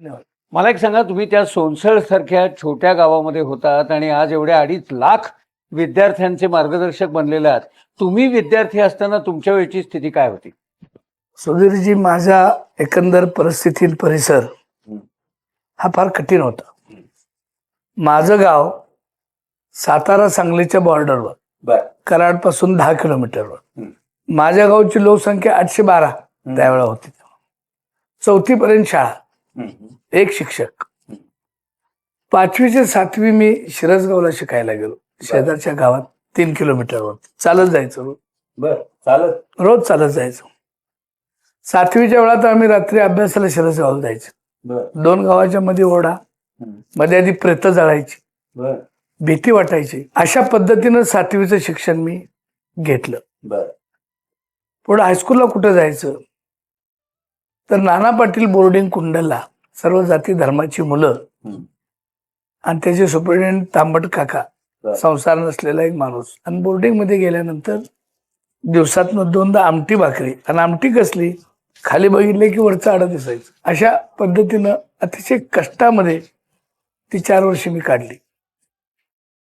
मला एक सांगा तुम्ही त्या सोनसळ सारख्या छोट्या गावामध्ये होतात आणि आज एवढ्या अडीच लाख विद्यार्थ्यांचे मार्गदर्शक बनलेले आहात. तुम्ही विद्यार्थी असताना तुमच्या वेळची स्थिती काय होती? सुधीरजी माझा एकंदर परिस्थिती परिसर हा फार कठीण होता. माझं गाव सातारा सांगलीच्या बॉर्डरवर बर. कराडपासून दहा किलोमीटरवर माझ्या गावची लोकसंख्या आठशे बारा त्यावेळेला होती चौथी पर्यंत शाळा. एक शिक्षक. पाचवी ते सातवी मी शिरसगावला शिकायला गेलो. शेजारच्या गावात तीन किलोमीटरवर चालत जायचं रोज. बर चालत. रोज चालत जायचो. सातवीच्या वेळात आम्ही रात्री अभ्यासाला शिरसगावला जायचो. दोन गावाच्या मध्ये ओढा. मध्ये आधी प्रेत जाळायची. भीती वाटायची. अशा पद्धतीनं सातवीचं शिक्षण मी घेतलं. बर. पुढे हायस्कूलला कुठं जायचं? तर नाना पाटील बोर्डिंग कुंडलला सर्व जाती धर्माची मुलं आणि त्याचे सुप्रिटेंडेंट तांबट काका. संसार नसलेला एक माणूस. आणि बोर्डिंगमध्ये गेल्यानंतर दिवसातनं दोनदा आमटी भाकरी. आणि आमटी कसली? खाली बघितले की वरचं आडं दिसायचं. अशा पद्धतीनं अतिशय कष्टामध्ये ती चार वर्षे मी काढली.